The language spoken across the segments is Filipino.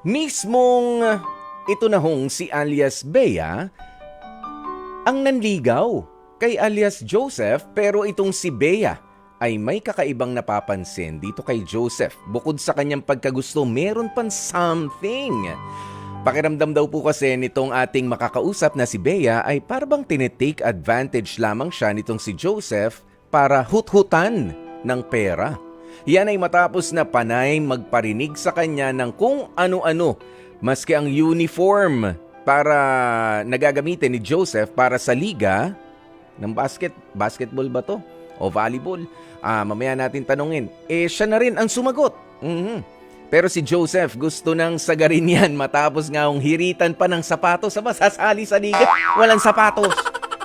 Mismong ito na hong si alias Bea ang nanligaw kay alias Joseph pero itong si Bea ay may kakaibang napapansin dito kay Joseph. Bukod sa kanyang pagkagusto, meron pan something. Pakiramdam daw po kasi nitong ating makakausap na si Bea ay parang tinitake advantage lamang siya nitong si Joseph para hut-hutan ng pera. Yan ay matapos na panay magparinig sa kanya ng kung ano-ano maski ang uniform para nagagamitin ni Joseph para sa liga ng basket. Basketball ba to? O volleyball? Ah mamaya natin tanungin. Eh siya na rin ang sumagot. Mhm. pero si Joseph gusto nang sagarin yan. Matapos nga hiritan pa ng sapatos. Sa sasali sa liga. Walang sapatos.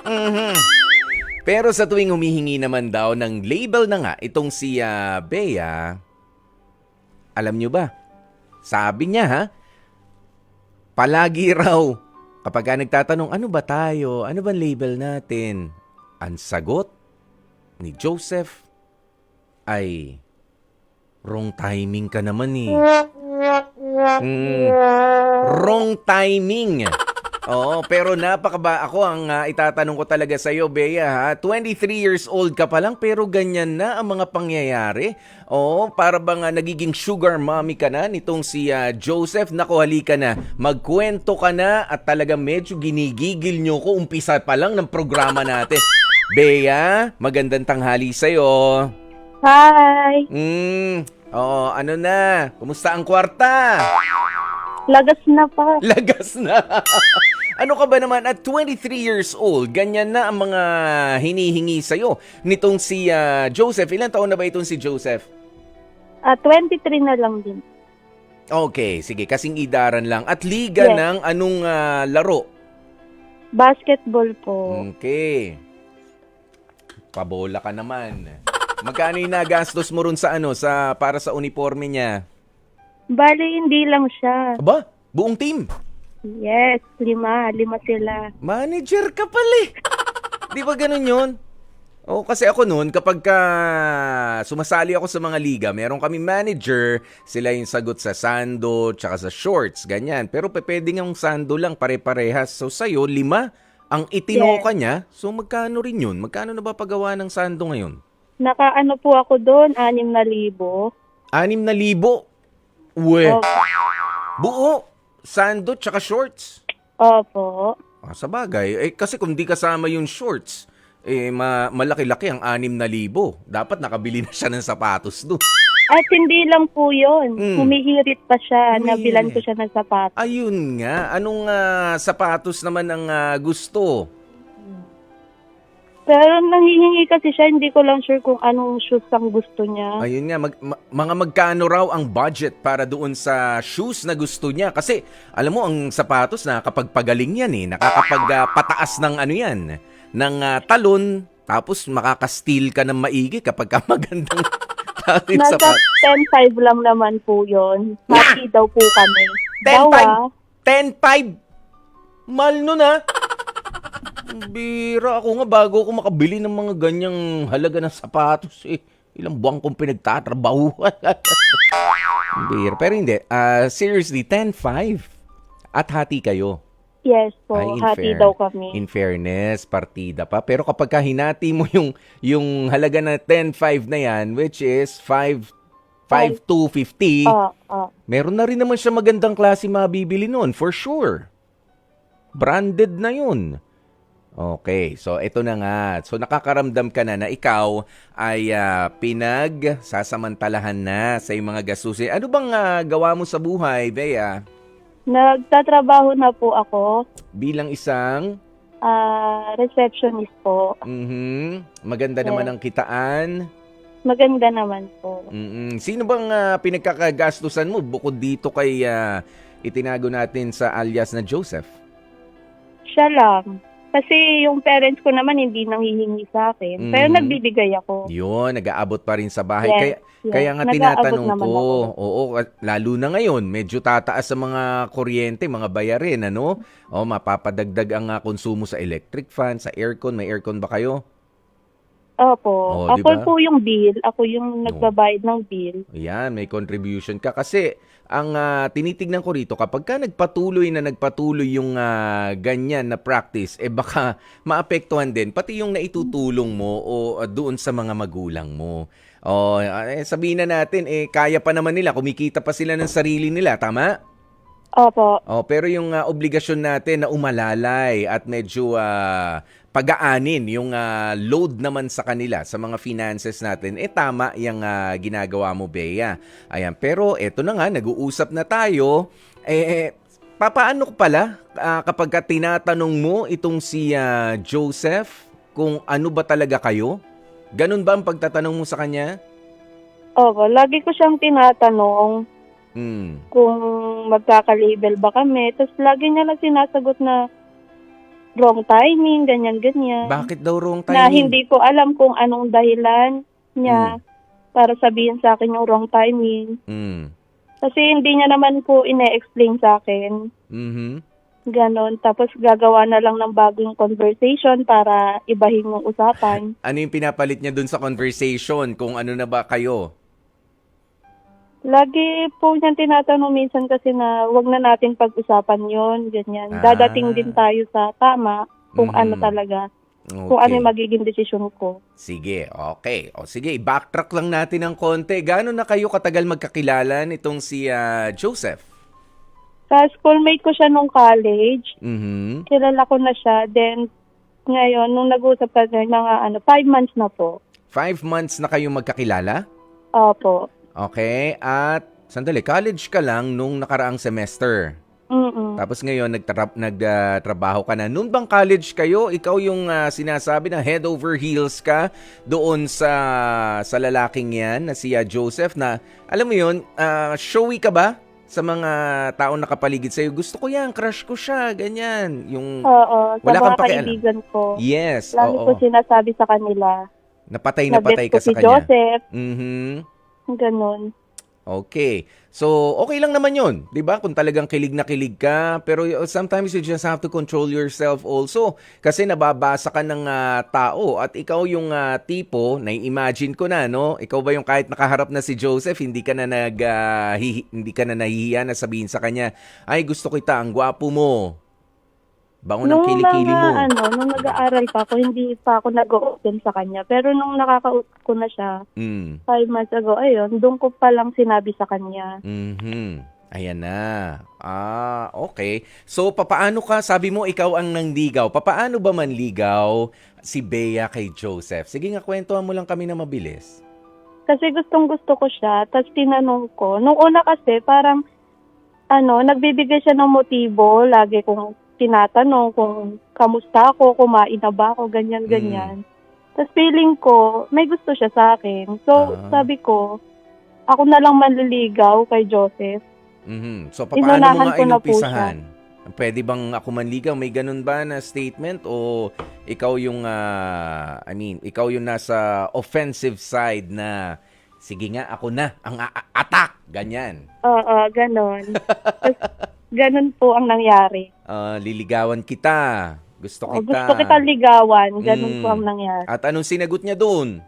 Mhm. Pero sa tuwing humihingi naman daw ng label na nga itong si ah, Bea alam nyo ba sabi niya ha Palagi raw, kapag ka nagtatanong, ano ba tayo? Ano ba label natin? Ang sagot ni Joseph ay, wrong timing ka naman eh. Mm, wrong timing. Oo, pero napakaba ako ang ah, itatanong ko talaga sa iyo, Bea, ha? 23 years old ka pa lang pero ganyan na ang mga pangyayari. Oo, para bang ah, nagiging sugar mommy ka na nitong si ah, Joseph. Naku, halika na. Magkwento ka na at talaga medyo ginigigil nyo ko umpisa pa lang ng programa natin. Bea, magandang tanghali sa'yo. Hi! Hmm, oo, ano na? Kumusta ang kwarta? Lagas na pa. Lagas na. ano ka ba naman at 23 years old, ganyan na ang mga hinihingi sa'yo nitong si ah, Joseph. Ilan taon na ba itong si Joseph? Ah, 23 na lang din. Okay, sige, kasing idaran lang. At liga Yes. ng anong ah, laro? Basketball po. Okay. Pabola ka naman. Magkano yung nagastos mo ron sa ano, sa, para sa uniforme niya? Bali, hindi lang siya. Aba, buong team. Yes, lima. Lima sila. Manager ka pala eh. Di ba ganun yun? Oo, kasi ako noon, kapag ka sumasali ako sa mga liga, meron kami manager, sila yung sagot sa sando, tsaka sa shorts, ganyan. Pero pe- pwede nga yung sando lang, pare-parehas. So sa'yo, lima ang itinoka niya. So magkano rin yun? Magkano na ba pagawa ng sando ngayon? Nakaano po ako doon, anim na libo. Anim na libo. Uwe. Opo. Buo. Sando, tsaka shorts. Opo. Ah, sa bagay, eh, kasi kung di kasama yung shorts, eh, ma- malaki-laki ang anim na libo. Dapat nakabili na siya ng sapatos doon. At hindi lang po yun. Mm. Humihirit pa siya. Humihirit. Nabilan ko siya ng sapatos. Ayun nga, anong ah, sapatos naman ang ah, gusto? Pero nanghihingi kasi siya, hindi ko lang sure kung anong shoes ang gusto niya. Ayun nga, mag- ma- mga magkano raw ang budget para doon sa shoes na gusto niya? Kasi alam mo, ang sapatos na kapag pagaling yan eh, nakakapag ah, pataas ng ano yan, ng ah, talon, tapos makaka-steal ka ng maigi kapag ka magandang talon Nasa sapatos. 10.5 lang naman po yun. Happy daw po kami. 10.5? Daw ah. 10.5? Mahal nun ha? Bira ako nga bago ako makabili ng mga ganyang halaga ng sapatos eh. Ilang buwan kong pinagtatrabahuan. Bira. Pero hindi. ah seriously, 10.5. At hati kayo. Yes po, Ay, happy fair- daw kami. In fairness, partida pa. Pero kapag ka hinati mo yung, yung halaga na 10.5 na yan, which is 5, 5 to 50, Ah, ah. Meron na rin naman siya magandang klase mabibili noon, for sure. Branded na yun. Okay, so ito na nga. So nakakaramdam ka na na ikaw ay ah, pinag sasamantalahan na sa iyong mga gastusin. Ano bang ah, gawa mo sa buhay, Bea? Nagtatrabaho na po ako. Bilang isang ah, receptionist po. mhm, maganda naman ang kitaan. Maganda naman po. Mhm. Sino bang ah, pinagkakagastusan mo bukod dito kay ah, itinago natin sa alias na Joseph? Siya lang. Kasi yung parents ko naman hindi nanghihingi sa akin. Pero Mhm. nagbibigay ako. Yun, nag-aabot pa rin sa bahay. Yes, Kaya, yes. kaya nga tinatanong ko, ako. oo, at lalo na ngayon, medyo tataas sa mga kuryente, mga bayarin, ano? O, mapapadagdag ang ah, konsumo sa electric fan, sa aircon. May aircon ba kayo? Opo. Oh, di ako ba? po yung bill. Ako yung nagbabayad ng bill. Ayan, may contribution ka. Kasi ang ah, tinitignan ko rito, kapag ka nagpatuloy na nagpatuloy yung ah, ganyan na practice, eh baka maapektuhan din pati yung naitutulong mo o ah, doon sa mga magulang mo. O eh, sabihin na natin, eh kaya pa naman nila, kumikita pa sila ng sarili nila, tama? Opo. Oh, pero yung ah, obligasyon natin na umalalay at medyo ah, pagaanin yung ah, load naman sa kanila sa mga finances natin, eh tama yung ah, ginagawa mo, Bea. Ayan, pero eto na nga, nag-uusap na tayo. Eh, papaano pala ah, kapag ka tinatanong mo itong si ah, Joseph kung ano ba talaga kayo? Ganun ba ang pagtatanong mo sa kanya? Opo. Lagi ko siyang tinatanong Hmm. kung magkaka-label ba kami. Tapos lagi niya lang sinasagot na wrong timing, ganyan-ganyan. Bakit daw wrong Na timing? hindi ko alam kung anong dahilan niya para sabihin sa akin yung wrong timing. Hmm. Kasi hindi niya naman po ine-explain sa akin. Mhm. Ganon. Tapos gagawa na lang ng bagong conversation para ibahin yung usapan. Ano yung pinapalit niya dun sa conversation? Kung ano na ba kayo? Lagi po niyan tinatanong minsan kasi na wag na natin pag-usapan yon ganyan. Ah. Dadating din tayo sa tama kung Mhm. ano talaga, Okay. kung ano yung magiging desisyon ko. Sige, okay. O sige, backtrack lang natin ng konti. Gaano na kayo katagal magkakilala nitong si ah, Joseph? Sa schoolmate ko siya nung college, Mhm. kilala ko na siya. Then, ngayon, nung nag-usap kami, mga ano, five months na po. Five months na kayo magkakilala? Opo. Okay. At, sandali, college ka lang nung nakaraang semester. Mm-mm. Tapos ngayon, nagtra- nagtrabaho ka na. Noon bang college kayo, ikaw yung ah, sinasabi na head over heels ka doon sa sa lalaking yan na si ah, Joseph na, alam mo yun, ah, showy ka ba sa mga taong nakapaligid sa'yo? Gusto ko yan, crush ko siya, ganyan. Yung, Oo. Sa Wala kang mga pakialam. kaibigan ko. yes, Lagi oo. ko sinasabi sa kanila. Napatay na patay ka si sa kanya. Joseph. Mhm. Ganon. Okay. So, okay lang naman yun. 'di ba Kung talagang kilig na kilig ka. Pero y- sometimes you just have to control yourself also. Kasi nababasa ka ng ah, tao. At ikaw yung ah, tipo, na-imagine ko na, no? Ikaw ba yung kahit nakaharap na si Joseph, hindi ka na nag, hihi- hindi ka na nahihiya na sabihin sa kanya, ay gusto kita, ang gwapo mo. Bango ng Nung kilikili mga, mo. ano, nung nag-aaral pa ako, hindi pa ako nag-open sa kanya. Pero nung nakakausap ko na siya, Mm. five months ago, ayun, doon ko pa lang sinabi sa kanya. Mhm. Ayan na. Ah, okay. So, papaano ka, sabi mo ikaw ang nangligaw. Papaano ba manligaw si Bea kay Joseph? Sige nga, kwentuhan mo lang kami na mabilis. Kasi gustong gusto ko siya, tapos tinanong ko. Nung una kasi, parang, ano, nagbibigay siya ng motibo. Lagi kong tinatanong kung kamusta ako, kumain na ba ako, ganyan-ganyan. Tapos feeling ko, may gusto siya sa akin. So, Ah. sabi ko, ako na lang manliligaw kay Joseph. Mhm. So, papaano mo nga inumpisahan? Pwede bang ako manligaw? May ganun ba na statement? O ikaw yung, ah, I mean, ikaw yung nasa offensive side na, sige nga, ako na, ang attack! Ganyan. Oo, ganon. Tapos, ganon po ang nangyari. Ah, liligawan kita. Gusto O, kita. gusto kita ligawan, ganon Mm. po ang nangyari. At anong sinagot niya doon?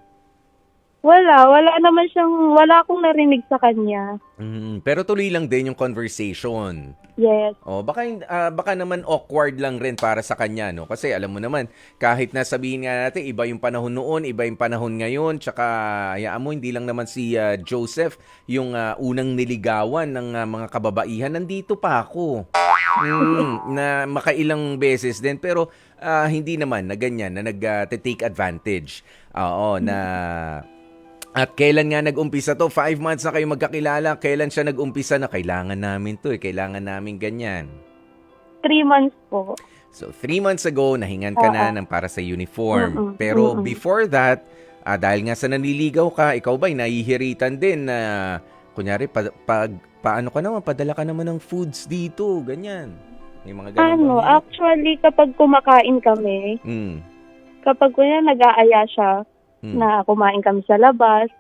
Wala, wala naman siyang, wala akong narinig sa kanya. Mhm, Pero tuloy lang din yung conversation. Yes. Oh, baka ah, baka naman awkward lang rin para sa kanya, no? Kasi alam mo naman, kahit na sabihin nga natin iba yung panahon noon, iba yung panahon ngayon, tsaka hayaan mo hindi lang naman si ah, Joseph yung ah, unang niligawan ng ah, mga kababaihan, nandito pa ako. Mm, na makailang beses din pero ah, hindi naman na ganyan na nag-take advantage. Oo, na at kailan nga nag-umpisa to? Five months na kayo magkakilala. Kailan siya nag-umpisa na kailangan namin to eh. Kailangan namin ganyan. Three months po. So, three months ago, nahingan ka na Oo. ng para sa uniform. Mm-mm, Pero mm-mm. before that, ah, dahil nga sa nanliligaw ka, ikaw ba'y nahihiritan din na, kunyari, pag, pag, paano ka naman, padala ka naman ng foods dito, ganyan. May mga ganun Ano, bang actually, kapag kumakain kami, Mm, kapag kuya nag-aaya siya mm. na kumain kami sa labas,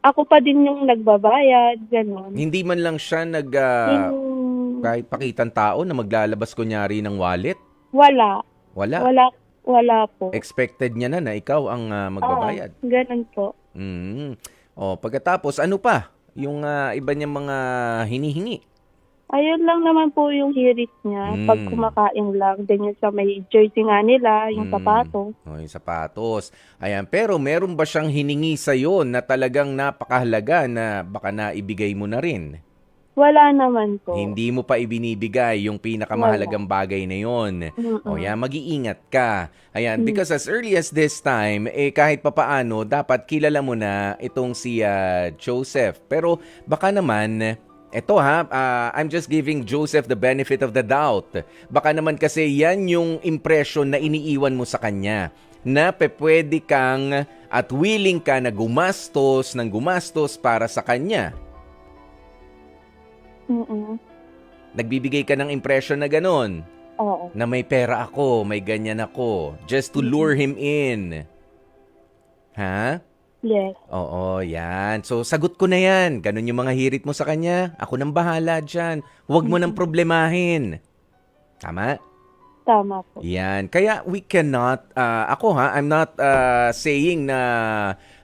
ako pa din yung nagbabayad, ganon. Hindi man lang siya nag, ah, Yung- kahit pakitang tao na maglalabas kunyari ng wallet? wala. Wala. Wala, Wala po. Expected niya na na ikaw ang ah, magbabayad. Oo, ganun po. Mm. O, pagkatapos, ano pa? Yung ah, iba niyang mga hinihingi. Ayun lang naman po yung hirit niya. Mm. Pag kumakain lang. Then yung sa may jersey nga nila, yung Mm. sapato. O, yung sapatos. Ayan, pero meron ba siyang hiningi sa'yo na talagang napakahalaga na baka naibigay mo na rin? Wala naman po. Hindi mo pa ibinibigay yung pinakamahalagang bagay na yon. Mm-mm. O yan, mag-iingat ka. Ayan, Mm. because as early as this time, eh kahit papaano, dapat kilala mo na itong si ah, Joseph. Pero baka naman, eto ha, ah, I'm just giving Joseph the benefit of the doubt. Baka naman kasi yan yung impression na iniiwan mo sa kanya na pwede kang at willing ka na gumastos ng gumastos para sa kanya. Mm-mm. Nagbibigay ka ng impression na ganon. Oo. na may pera ako, may ganyan ako, just to lure him in. Ha? Yes. Oo, yan. So, sagot ko na yan. Ganun yung mga hirit mo sa kanya. Ako nang bahala dyan. Huwag mo nang problemahin. Tama? Tama po. Yan. Kaya we cannot, ah, ako ha, I'm not ah, saying na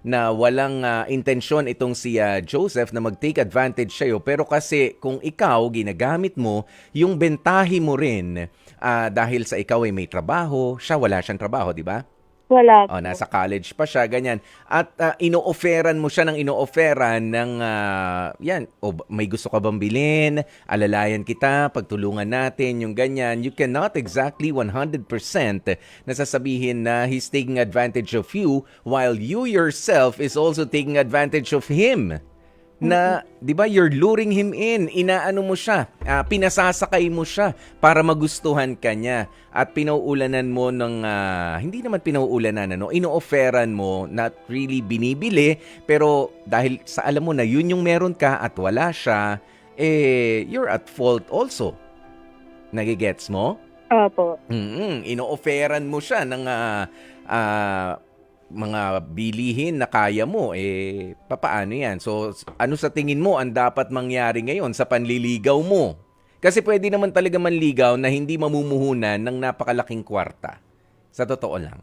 na walang ah, intensyon itong si ah, Joseph na mag-take advantage sa'yo. Pero kasi kung ikaw, ginagamit mo, yung bentahe mo rin ah, dahil sa ikaw ay may trabaho, siya wala siyang trabaho, di ba? Wala po. O, nasa college pa siya, ganyan. At uh, ino-offeran mo siya ng ino-offeran ng, ah, yan, o ba- may gusto ka bang bilhin, alalayan kita, pagtulungan natin, yung ganyan. You cannot exactly 100% na sasabihin na he's taking advantage of you while you yourself is also taking advantage of him na 'di ba you're luring him in. Inaano mo siya. Ah, pinasasakay mo siya para magustuhan ka niya. At pinauulanan mo ng ah, hindi naman pinauulanan ano ino-offeran mo not really binibili. Pero dahil sa alam mo na yun yung meron ka at wala siya eh you're at fault also. Nagigets mo? Opo. Mm, ino-offeran mo siya ng ah, ah, mga bilihin na kaya mo, eh, papaano yan? So, ano sa tingin mo ang dapat mangyari ngayon sa panliligaw mo? Kasi pwede naman talaga manligaw na hindi mamumuhunan ng napakalaking kwarta. Sa totoo lang.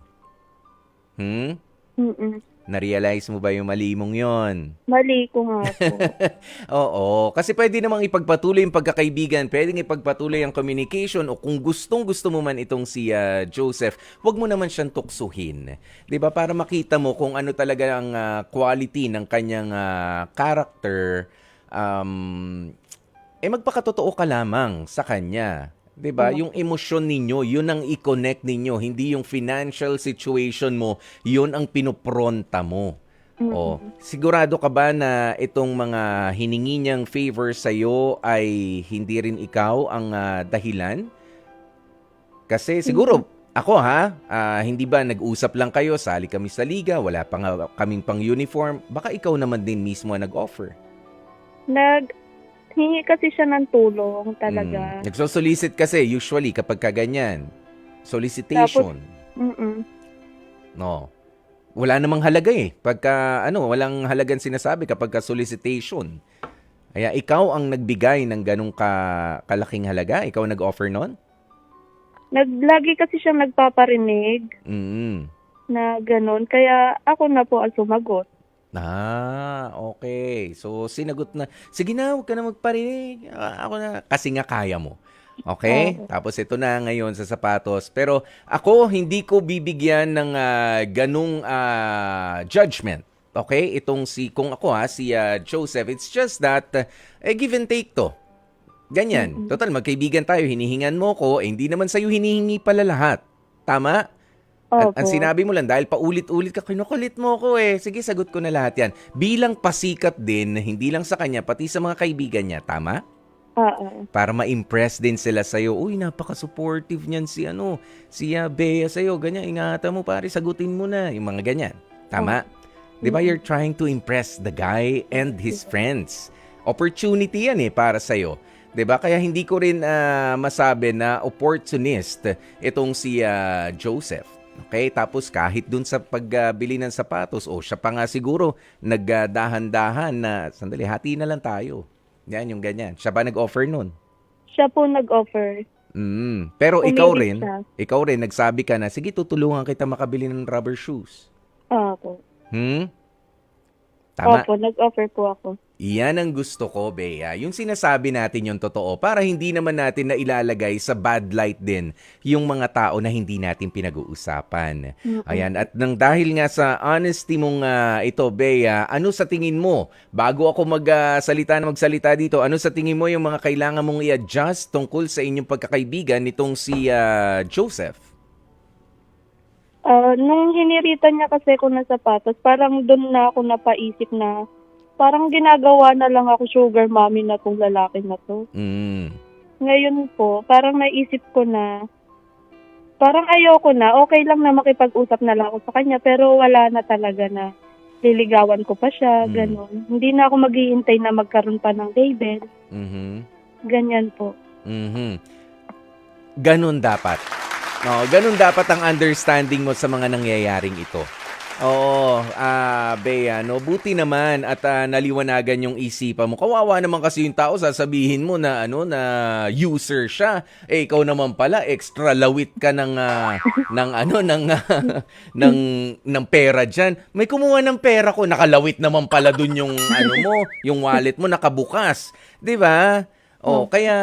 Hmm? Mm-mm. Na-realize mo ba yung mali mong yon? Mali ko nga po. Oo, kasi pwede namang ipagpatuloy yung pagkakaibigan, pwedeng ipagpatuloy ang communication o kung gustong gusto mo man itong si ah, Joseph, wag mo naman siyang tuksuhin. 'Di ba? Para makita mo kung ano talaga ang ah, quality ng kanyang ah, character. Um, eh magpakatotoo ka lamang sa kanya. 'Di ba? Yung emosyon ninyo, 'yun ang i-connect ninyo, hindi yung financial situation mo, 'yun ang pinopronta mo. Oh, sigurado ka ba na itong mga hiningi niyang favor sa iyo ay hindi rin ikaw ang ah, dahilan? Kasi siguro ako ha, ah, hindi ba nag-usap lang kayo, sali kami sa liga, wala pa nga kaming pang uniform, baka ikaw naman din mismo ang nag-offer. Nag, hingi kasi siya ng tulong talaga. Mm. Nagsosolicit kasi usually kapag kaganyan. Solicitation. Mm-mm. No. Wala namang halaga eh. Pagka ano, walang halagang sinasabi kapag ka solicitation. Kaya ikaw ang nagbigay ng ganong ka, kalaking halaga? Ikaw nag-offer nun? Naglagi kasi siya nagpaparinig Mm. na ganun. Kaya ako na po ang sumagot. Ah, okay. So, sinagot na, sige na, huwag ka na magparinig. Ah, ako na. Kasi nga kaya mo. Okay? Oo. Tapos ito na ngayon sa sapatos. Pero ako, hindi ko bibigyan ng ah, ganung ah, judgment. Okay? Itong si, kung ako ha, si ah, Joseph, it's just that, ah, eh, give and take to. Ganyan. Total, magkaibigan tayo, hinihingan mo ko, eh, hindi naman sa'yo hinihingi pala lahat. Tama? Opo. ang sinabi mo lang, dahil paulit-ulit ka, kinukulit mo ko eh. Sige, sagot ko na lahat yan. Bilang pasikat din, hindi lang sa kanya, pati sa mga kaibigan niya. Tama? Oo. Para ma-impress din sila sa'yo. Uy, napaka-supportive niyan si ano, si uh, Bea sa'yo. Ganyan, ingatan mo pare, sagutin mo na. Yung mga ganyan. Tama? Di ba you're trying to impress the guy and his friends. Opportunity yan eh para sa'yo. 'Di ba? Kaya hindi ko rin ah, masabi na opportunist itong si ah, Joseph. Okay? Tapos kahit dun sa pagbili ng sapatos, o siya pa nga siguro nagdahan-dahan na, sandali, hati na lang tayo. Yan, yung ganyan. Siya ba nag-offer nun? Siya po nag-offer. Mm. Pero ikaw rin, siya. ikaw rin nagsabi ka na, sige tutulungan kita makabili ng rubber shoes. Opo. Hmm? Tama. Opo, nag-offer po ako. Iyan ang gusto ko, Bea. Yung sinasabi natin yung totoo para hindi naman natin na ilalagay sa bad light din yung mga tao na hindi natin pinag-uusapan. Mm-mm. Ayan, at nang dahil nga sa honesty mong ah, ito, Bea, ano sa tingin mo, bago ako magsalita na magsalita dito, ano sa tingin mo yung mga kailangan mong i-adjust tungkol sa inyong pagkakaibigan nitong si ah, Joseph? Ah, nung hiniritan niya kasi ako ng sapatos, parang doon na ako napaisip na parang ginagawa na lang ako sugar mommy na tong lalaki na to. Mm. Ngayon po, parang naisip ko na parang ayoko na, okay lang na makipag-usap na lang ako sa kanya, pero wala na talaga na liligawan ko pa siya, Mm. ganun. Hindi na ako maghihintay na magkaroon pa ng label, Mhm. ganyan po. Mhm. Ganun dapat. No, ganun dapat ang understanding mo sa mga nangyayaring ito. Oo, ah, Bea, no, buti naman at ah, naliwanagan yung isipan mo. Kawawa naman kasi yung tao sasabihin mo na ano na user siya. Eh ikaw naman pala extra lawit ka ng ah, ng ano ng ah, ng ng pera diyan. May kumuha ng pera ko, nakalawit naman pala dun yung ano mo, yung wallet mo nakabukas, 'di ba? Oh, kaya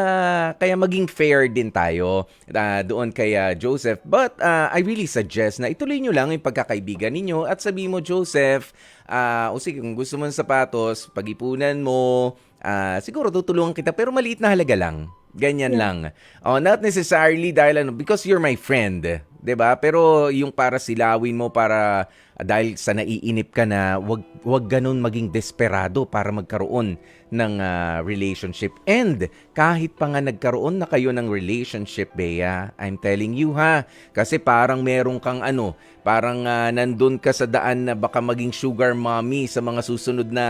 kaya maging fair din tayo ah, doon kay ah, Joseph. But ah, I really suggest na ituloy nyo lang yung pagkakaibigan ninyo at sabi mo Joseph, ah, o sige kung gusto mo ng sapatos, pag-ipunan mo, ah, siguro tutulungan kita pero maliit na halaga lang. Ganyan lang. Oh, not necessarily dahil ano, because you're my friend, 'di ba? Pero yung para silawin mo para ah, dahil sa naiinip ka na wag wag ganun maging desperado para magkaroon ng ah, relationship. And kahit pa nga nagkaroon na kayo ng relationship, Bea, I'm telling you ha, kasi parang meron kang ano, parang ah, nandun ka sa daan na baka maging sugar mommy sa mga susunod na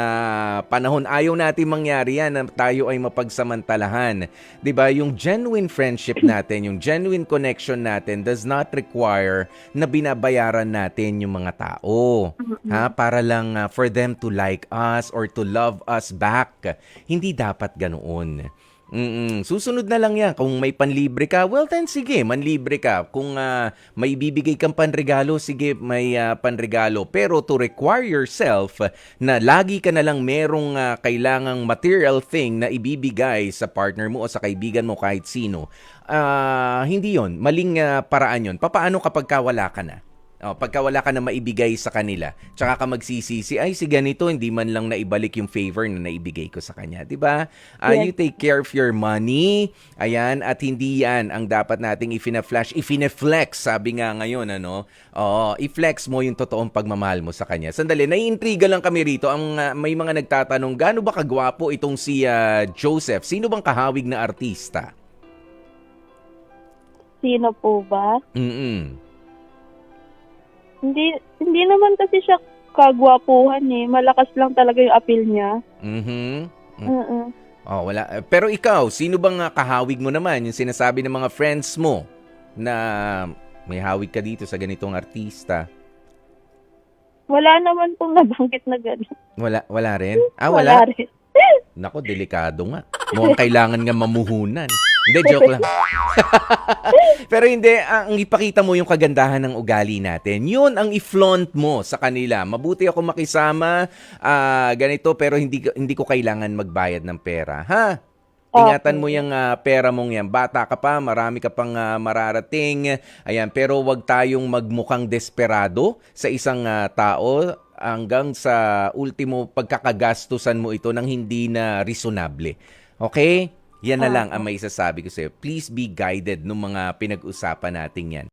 panahon. Ayaw natin mangyari yan na tayo ay mapagsamantalahan. ba? Yung genuine friendship natin, yung genuine connection natin does not require na binabayaran natin yung mga tao. Ha? Para lang ah, for them to like us or to love us back. Hindi dapat ganoon. Mm-mm. Susunod na lang yan. Kung may panlibre ka, well then sige, manlibre ka. Kung ah, may bibigay kang panregalo, sige, may ah, panregalo. Pero to require yourself na lagi ka na lang merong ah, kailangang material thing na ibibigay sa partner mo o sa kaibigan mo kahit sino, ah, hindi yon Maling ah, paraan yon Papaano kapag ka wala ka na? Oh, pagka wala ka na maibigay sa kanila, tsaka ka magsisisi, ay si ganito, hindi man lang naibalik yung favor na naibigay ko sa kanya. 'di ba? Ah, Yes. You take care of your money, ayan, at hindi yan ang dapat nating ifina-flash, ifine-flex, sabi nga ngayon, ano? Oo, i-flex mo yung totoong pagmamahal mo sa kanya. Sandali, naiintriga lang kami rito. Ang ah, may mga nagtatanong, gaano ba kagwapo itong si ah, Joseph? Sino bang kahawig na artista? Sino po ba? Mm. Hindi, hindi naman kasi siya kagwapuhan eh. Malakas lang talaga yung appeal niya. Mhm. Mm-mm. Oh, wala. Pero ikaw, sino bang ah, kahawig mo naman? Yung sinasabi ng mga friends mo na may hawig ka dito sa ganitong artista. Wala naman pong nabanggit na gano'n. Wala, wala rin? Ah, wala? rin. Nako, delikado nga. Mukhang kailangan nga mamuhunan. Hindi, joke lang. Pero hindi, ang ipakita mo yung kagandahan ng ugali natin. Yun ang i-flaunt mo sa kanila. Mabuti ako makisama, ah, ganito, pero hindi, hindi ko kailangan magbayad ng pera. Ha? Ingatan mo yung ah, pera mong yan. Bata ka pa, marami ka pang ah, mararating. Ayan, pero wag tayong magmukhang desperado sa isang ah, tao hanggang sa ultimo pagkakagastusan mo ito ng hindi na reasonable. Okay? Yan na lang ang may isasabi ko sa'yo. Please be guided ng mga pinag-usapan natin yan.